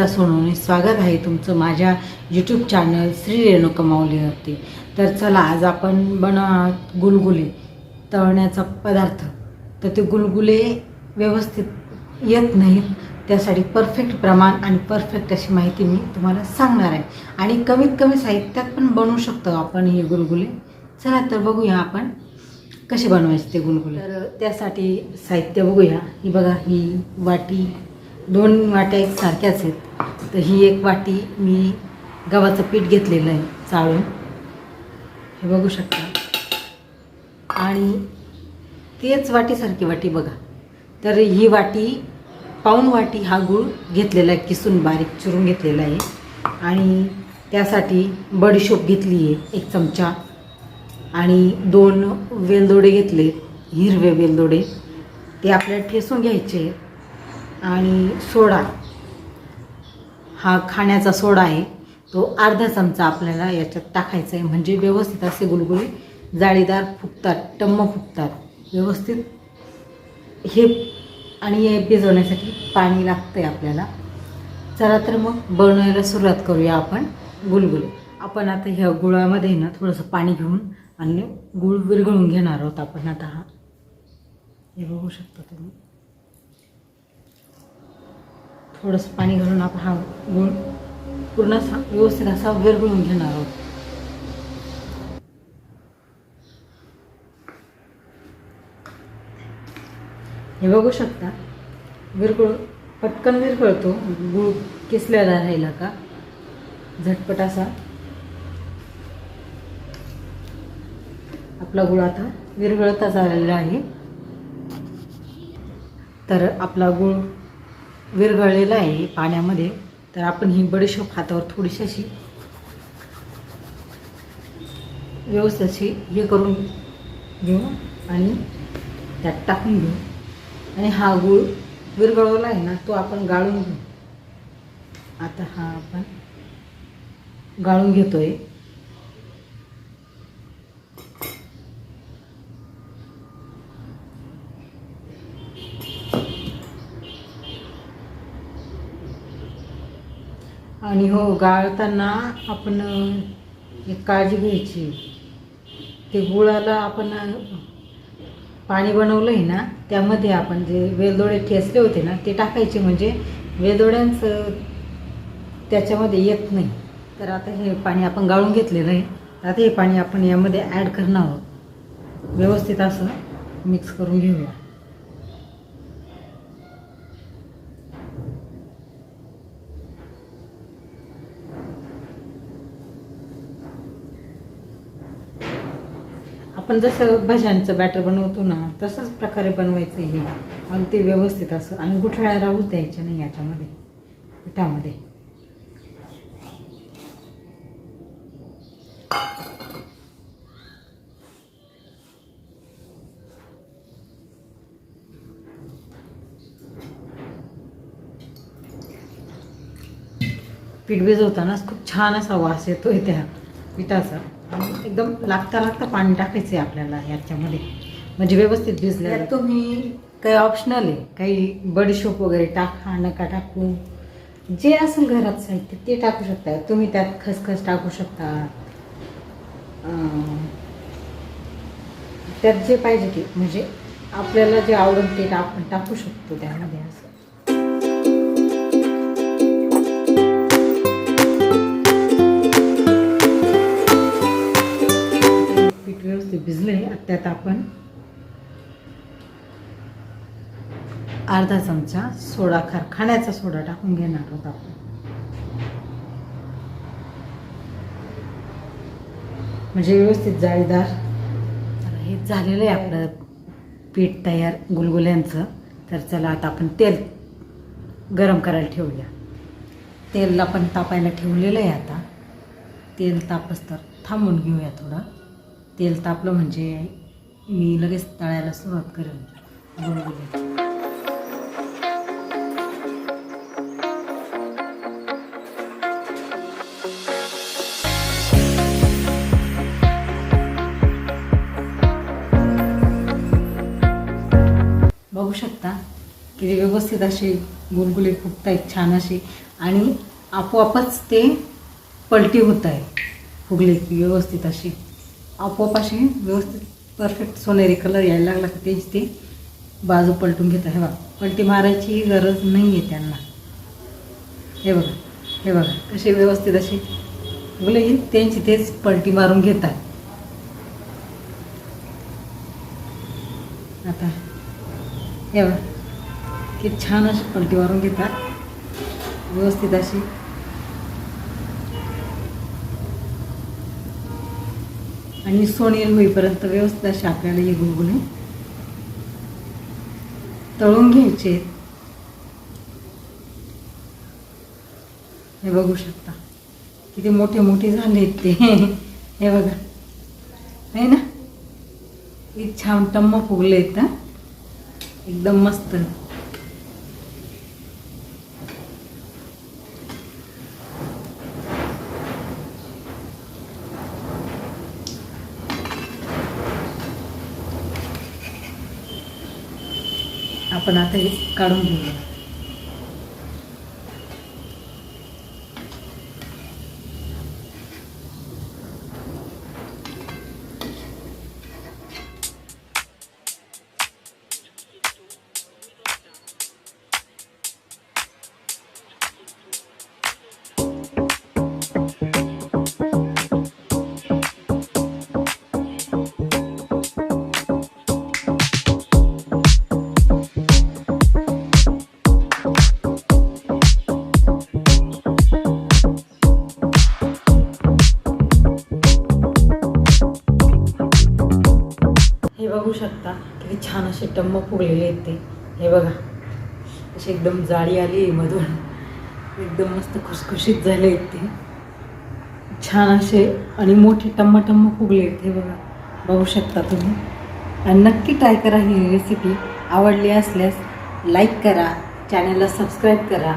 सुचित्रा सोनवणे स्वागत आहे तुमचं माझ्या यूट्यूब चॅनल श्री रेणुका माऊलीवरती तर चला आज आपण बनवा गुलगुले तळण्याचा पदार्थ. तर ते गुलगुले व्यवस्थित येत नाहीत त्यासाठी परफेक्ट प्रमाण आणि परफेक्ट अशी माहिती मी तुम्हाला सांगणार आहे. आणि कमीत कमी साहित्यात पण बनवू शकतो आपण हे गुलगुले. चला तर बघूया आपण कसे बनवायचे ते गुलगुले. तर त्यासाठी साहित्य बघूया. ही बघा ही वाटी दोन वाट्या एक सारख्याच आहेत. तर ही एक वाटी मी गव्हाचं पीठ घेतलेलं आहे चाळून. हे बघू शकता. आणि तेच वाटीसारखी वाटी बघा. तर ही वाटी पाऊन वाटी हा गूळ घेतलेला आहे किसून बारीक चिरून घेतलेला आहे. आणि त्यासाठी बडीशोप घेतली आहे एक चमचा. आणि दोन वेलदोडे घेतले हिरवे वेलदोडे. ते आपल्याला ठेसून घ्यायचे. आहेत. आणि सोडा. हा खाण्याचा सोडा आहे. तो अर्धा चमचा आपल्याला याच्यात टाकायचा आहे. म्हणजे व्यवस्थित असे गुलगुली जाळीदार फुगतात टम्म फुगतात. व्यवस्थित हे आणि हे भिजवण्यासाठी पाणी लागतं आहे आपल्याला. चला तर मग बनवायला सुरुवात करूया आपण गुलगुले. आपण आता ह्या गुळामध्ये ना थोडंसं पाणी घेऊन आणि गुळ विरघळून घेणार आहोत आपण आता हा. हे बघू शकता तुम्ही. थोडंसं पाणी घालून आपण हा गुळ पूर्ण असा व्यवस्थित असा विरघळून घेणार आहोत. हे बघू शकता विरघळ पटकन विरघळतो गुळ किसलेला राहिला का? झटपट असा. आपला गुळ आता विरगळताच आलेला आहे. तर आपला गुळ विरघळलेलं आहे पाण्यामध्ये तर आपण ही बडीशोप हातावर थोडीशी अशी व्यवस्थित अशी हे करून घेऊ आणि त्यात टाकून घेऊ. आणि हा गूळ विरघळवला आहे ना तो आपण गाळून घेऊ. आता हा आपण गाळून घेतोय. आणि हो गाळताना आपण एक काळजी घ्यायची. ते गुळाला आपण पाणी बनवलं आहे ना त्यामध्ये आपण जे वेलदोडे ठेचले होते ना ते टाकायचे. म्हणजे वेलदोड्यांचं त्याच्यामध्ये येत नाही. तर आता हे पाणी आपण गाळून घेतलेलं आहे. आता हे पाणी आपण यामध्ये ॲड करणार आहोत. व्यवस्थित असं मिक्स करून घेऊया. आपण जसं भज्यांचं बॅटर बनवतो ना तसंच प्रकारे बनवायचं हे. अगदी व्यवस्थित असं आणि गुठळ्या राहूच द्यायच्या नाही याच्यामध्ये पिठामध्ये. पीठ भिजवतानाच खूप छान असा वास येतोय त्या. पिठाचं आणि एकदम लागता लागता पाणी टाकायचं आहे आपल्याला याच्यामध्ये. म्हणजे व्यवस्थित भिजल्या तुम्ही काही ऑप्शनल आहे? काही बडीशोप वगैरे टाका नका टाकू. जे असेल घरात साहित्य ते टाकू शकता. तुम्ही त्यात खसखस टाकू शकता. त्यात जे पाहिजे ते. म्हणजे आपल्याला जे आवडेल ते आपण टाकू शकतो त्यामध्ये असं. भिजले त्यात आपण अर्धा चमचा सोडा खार खाण्याचा सोडा टाकून घेणार आहोत आपण. म्हणजे व्यवस्थित जाळीदार. हे झालेलं आहे आपलं पीठ तयार गुलगुल्यांचं. तर चला आता आपण तेल गरम करायला ठेवूया. तेल आपण तापायला ठेवलेलं आहे आता. तेल तापस तर थांबून घेऊया थोडं. तेल तापलं म्हणजे मी लगेच तळायला सुरुवात करेन. गुलगुले बघू शकता की व्यवस्थित असे गुलगुले फुगतायत छान असे. आणि आपोआपच ते पलटी होत आहे. फुगले की व्यवस्थित अशी आपोआप अशी व्यवस्थित परफेक्ट सोनेरी कलर यायला लागला की तेच ते बाजू पलटून घेत. आहे बघा पलटी मारायची गरज नाही आहे त्यांना. हे बघा हे बघा कसे व्यवस्थित असे फुगले त्यांची तेच पलटी मारून घेतात. आता हे बघा किती छान अशी पलटी मारून घेतात. व्यवस्थित अशी आणि सोनेल होईपर्यंत व्यवस्थित असे आपल्याला हे गुलगुले तळून घ्यायचे. हे बघू शकता. किती मोठे मोठे झाले ते. हे बघा. आहे ना? किती छान टम्म फुगले आहेत एकदम मस्त. आपण आता हे काढून घेऊया. बघू शकता किती छान असे टम्म फुगलेले आहेत ते. हे बघा अशी एकदम जाळी आली आहे मधून. एकदम मस्त खुसखुशीत झाले आहेत ते. छान असे आणि मोठे टम्म टम्म फुगले आहेत हे बघा. बघू शकता तुम्ही. आणि नक्की ट्राय करा ही रेसिपी आवडली असल्यास लाईक करा चॅनलला सबस्क्राईब करा.